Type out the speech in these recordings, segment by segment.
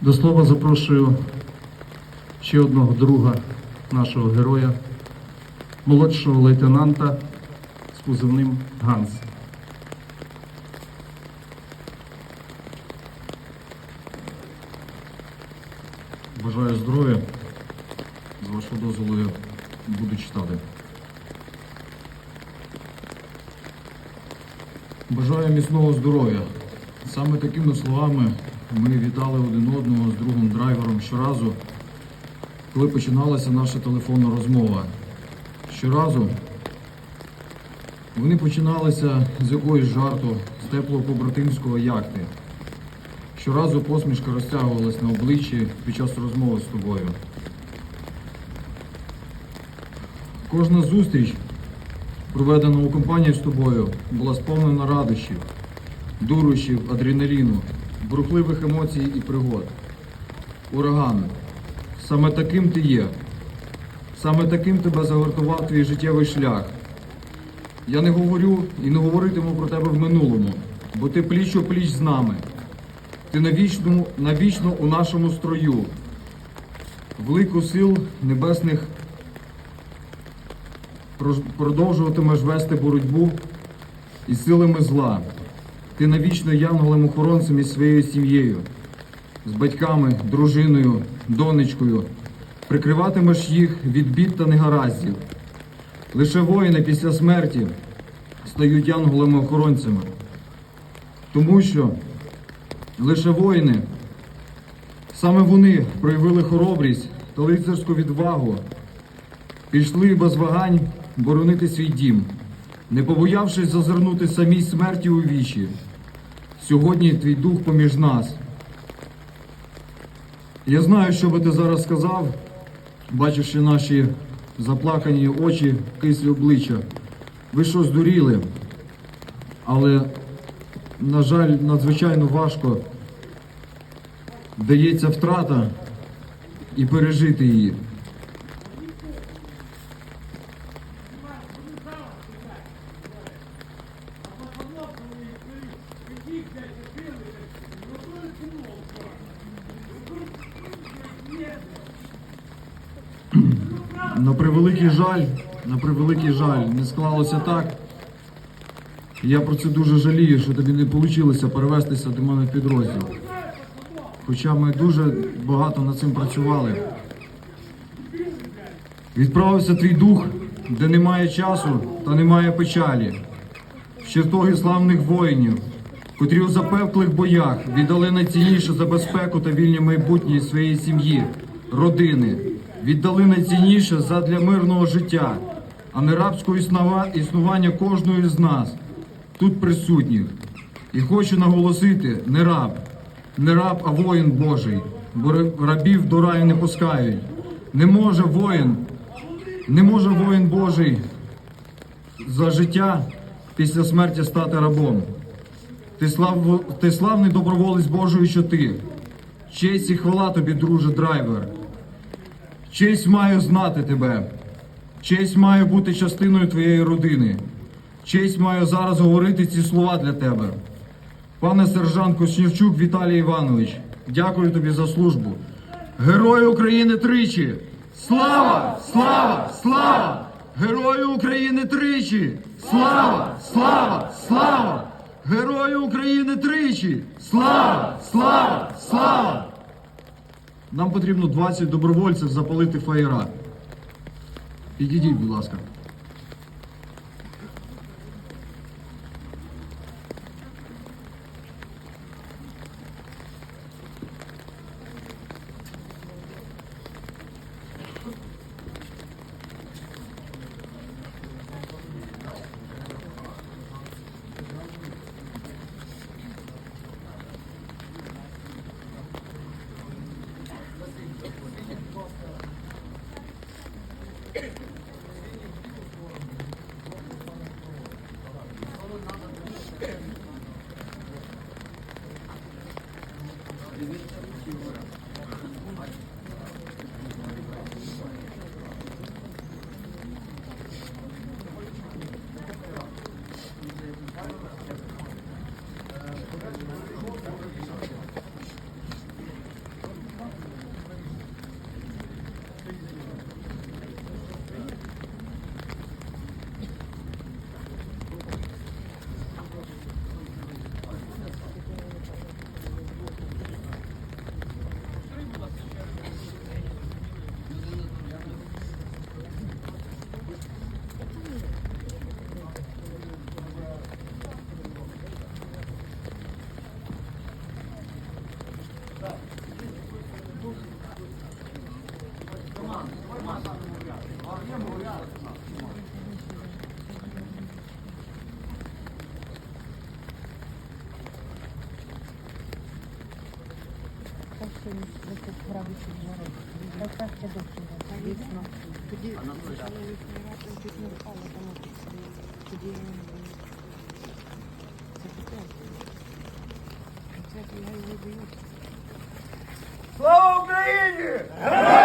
До слова запрошую ще одного друга нашого героя, молодшого лейтенанта з позивним Ганс. Бажаю здоров'я. З вашого дозволу я буду читати. Бажаю міцного здоров'я. Саме такими словами ми вітали один одного з другим драйвером щоразу, коли починалася наша телефонна розмова. Щоразу вони починалися з якоїсь жарту, з теплого побратимського якти. Щоразу посмішка розтягувалась на обличчі під час розмови з тобою. Кожна зустріч, проведена у компанії з тобою, була сповнена радощів, дурощів, адреналіну, бурхливих емоцій і пригод. Ураган, саме таким ти є. Саме таким тебе загартував твій життєвий шлях. Я не говорю і не говоритиму про тебе в минулому, бо ти пліч о пліч з нами. Ти навічно, навічно у нашому строю, велику сил небесних продовжуватимеш вести боротьбу із силами зла. Ти навічно янголем-охоронцем із своєю сім'єю, з батьками, дружиною, донечкою. Прикриватимеш їх від бід та негараздів. Лише воїни після смерті стають янголами-охоронцями. Тому що Лише воїни, саме вони проявили хоробрість та лицарську відвагу, пішли без вагань боронити свій дім, не побоявшись зазирнути самій смерті у вічі. Сьогодні твій дух поміж нас. Я знаю, що би ти зараз сказав, бачивши наші заплакані очі, кислі обличчя. Ви що здуріли, але на жаль, надзвичайно важко дається втрата і пережити її. На превеликий жаль, на превеликий жаль, не склалося так. Я про це дуже жалію, що тобі не вийшло перевестися до мене в підрозділ. Хоча ми дуже багато над цим працювали. Відправився твій дух, де немає часу та немає печалі. В чертоги славних воїнів, котрі у запеклих боях віддали найцінніше за безпеку та вільне майбутнє своєї сім'ї, родини, віддали найцінніше задля мирного життя, а не рабського існува- існування кожної з нас, тут присутніх. І хочу наголосити, не раб, не раб, а воїн Божий, бо рабів до раю не пускають. Не може воїн, не може воїн Божий за життя після смерті стати рабом. Ти, слав, ти славний доброволець Божої, що ти. Честь і хвала тобі, друже драйвер. Честь маю знати тебе. Честь маю бути частиною твоєї родини. Честь маю зараз говорити ці слова для тебе. Пане сержант Коснівчук Віталій Іванович, дякую тобі за службу. Герої України тричі! Слава! Слава! Слава! Герої України тричі! Слава! Слава! Слава! Герої України тричі! Слава! Слава! Слава! Нам потрібно 20 добровольців запалити фаєра. Підійдіть, будь ласка. Ніж 10 градусів жари. Так краще дощ іде, дійсно. Тоді чуть не впало, тому я. Слава Україні! Героям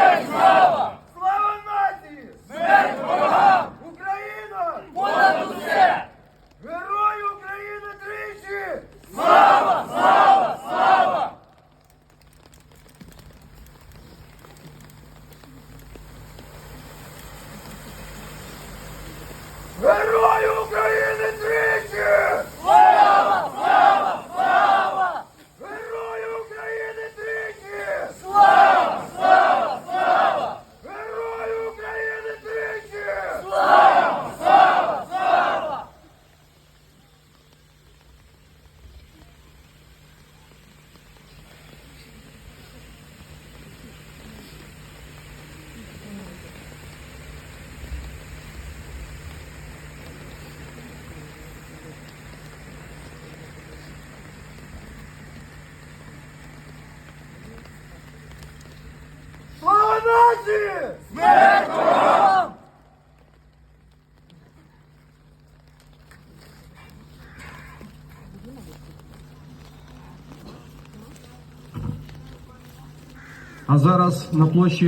нації! Смерть ворогам! А зараз на площі